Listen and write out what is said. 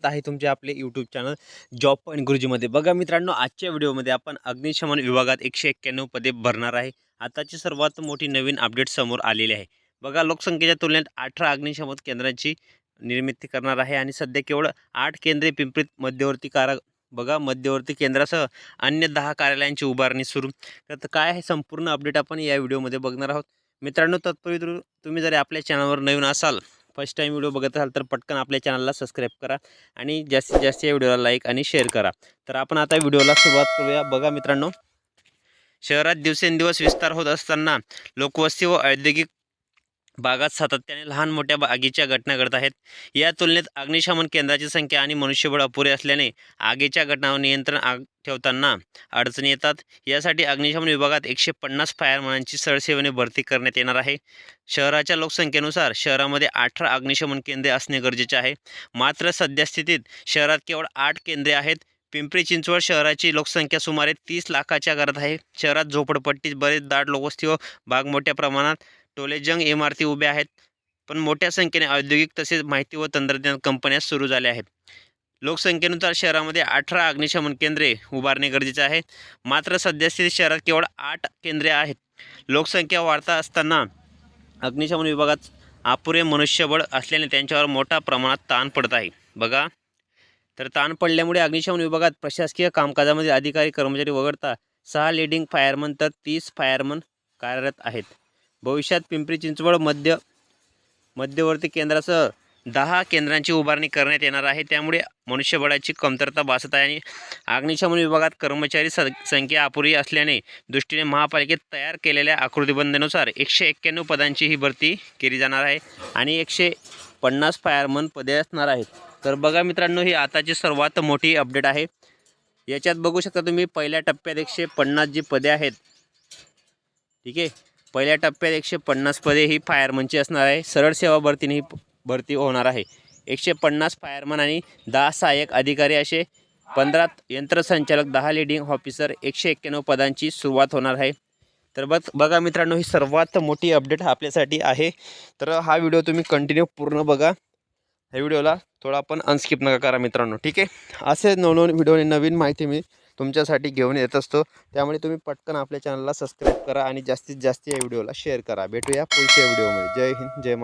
स्वागत आहे तुमचे आपले यूट्यूब चॅनल जॉब पॉईंट गुरुजीमध्ये बघा मित्रांनो आजच्या व्हिडिओमध्ये आपण अग्निशमन विभागात एकशे एक्क्याण्णव पदे भरणार आहे. आताची सर्वात मोठी नवीन अपडेट समोर आलेली आहे. बघा लोकसंख्येच्या तुलनेत अठरा अग्निशमन केंद्रांची निर्मिती करणार आहे आणि सध्या केवळ आठ केंद्रे पिंपरीत मध्यवर्ती कारा बघा मध्यवर्ती केंद्रासह अन्य दहा कार्यालयांची उभारणी सुरू. तर काय आहे संपूर्ण अपडेट आपण या व्हिडिओमध्ये बघणार आहोत? मित्रांनो तत्पूर्वी तुम्ही जरी आपल्या चॅनलवर नवीन असाल फर्स्ट टाईम व्हिडिओ बघत असाल तर पटकन आपल्या चॅनलला सबस्क्राईब करा आणि जास्तीत जास्त या व्हिडिओला लाईक आणि शेअर करा. तर आपण आता व्हिडिओला सुरुवात करूया. बघा मित्रांनो शहरात दिवसेंदिवस विस्तार होत असताना लोकवस्ती व औद्योगिक भागात सातत्याने लहान मोठ्या आगीच्या घटना घडत आहेत. या तुलनेत अग्निशमन केंद्राची संख्या आणि मनुष्यबळ अपुरे असल्याने आगीच्या घटनावर नियंत्रण आग ठेवताना अडचणी येतात. यासाठी अग्निशमन विभागात एकशे पन्नास फायरमॅनची सरसेवेने भरती करण्यात येणार आहे. शहराच्या लोकसंख्येनुसार शहरामध्ये अठरा अग्निशमन केंद्रे असणे गरजेचे आहे. मात्र सद्यस्थितीत शहरात केवळ आठ केंद्रे आहेत. पिंपरी चिंचवड शहराची लोकसंख्या सुमारे तीस लाखाच्या घरात आहे. शहरात झोपडपट्टीत बरेच दाट लोकवस्ती व भाग मोठ्या प्रमाणात टोलेजंग इमारती उभ्या आहेत पण मोठ्या संख्येने औद्योगिक तसेच माहिती व तंत्रज्ञान कंपन्या सुरू झाल्या आहेत. लोकसंख्येनुसार शहरामध्ये अठरा अग्निशमन केंद्रे उभारणे गरजेचे आहे. मात्र सद्यस्थितीत शहरात केवळ आठ केंद्रे आहेत. लोकसंख्या वाढता असताना अग्निशमन विभागात अपुरे मनुष्यबळ असल्याने त्यांच्यावर मोठ्या प्रमाणात ताण पडत आहे. बघा. तर ताण पडल्यामुळे अग्निशमन विभागात प्रशासकीय कामकाजामध्ये अधिकारी कर्मचारी वगळता सहा लिडिंग फायरमन तर तीस फायरमन कार्यरत आहेत. भविष्यात पिंपरी चिंचवड मध्य मध्यवर्ती केंद्रासह दहा केंद्रांची उभारणी करण्यात येणार आहे. त्यामुळे मनुष्यबळाची कमतरता भासत आहे आणि अग्निशमन विभागात कर्मचारी संख्या अपुरी असल्याने दृष्टीने महापालिकेत तयार केलेल्या आकृतीबंधनुसार एकशे एक्क्याण्णव पदांची ही भरती केली जाणार आहे आणि एकशे पन्नास फायरमन पदे असणार आहेत. तर बघा मित्रांनो ही आताची सर्वात मोठी अपडेट आहे. याच्यात बघू शकता तुम्ही पहिल्या टप्प्यात एकशे पन्नास जी पदे आहेत. ठीक आहे? पहिल्या टप्प्यात एकशे पन्नास पदे ही फायरमनची असणार आहे. सरळ सेवा भरतीने ही भरती होणार आहे. एकशे पन्नास फायरमन आणि दहा सहाय्यक अधिकारी असे पंधरा यंत्रसंचालक दहा लिडिंग ऑफिसर एकशे एक्क्याण्णव पदांची सुरुवात होणार आहे. तर बघ बघा मित्रांनो ही सर्वात मोठी अपडेट आपल्यासाठी आहे. तर हा व्हिडिओ तुम्ही कंटिन्यू पूर्ण बघा. ह्या व्हिडिओला थोडा पण अनस्किप नका करा मित्रांनो ठीक आहे? असे नवनवीन व्हिडिओने नवीन माहिती मी तुमच्यासाठी घेऊन येत असतो. त्यामुळे तुम्ही पटकन आपल्या चॅनलला सबस्क्राईब करा आणि जास्तीत जास्त या व्हिडिओला शेअर करा. भेटूया पुढच्या व्हिडिओमध्ये जय हिंद जय मा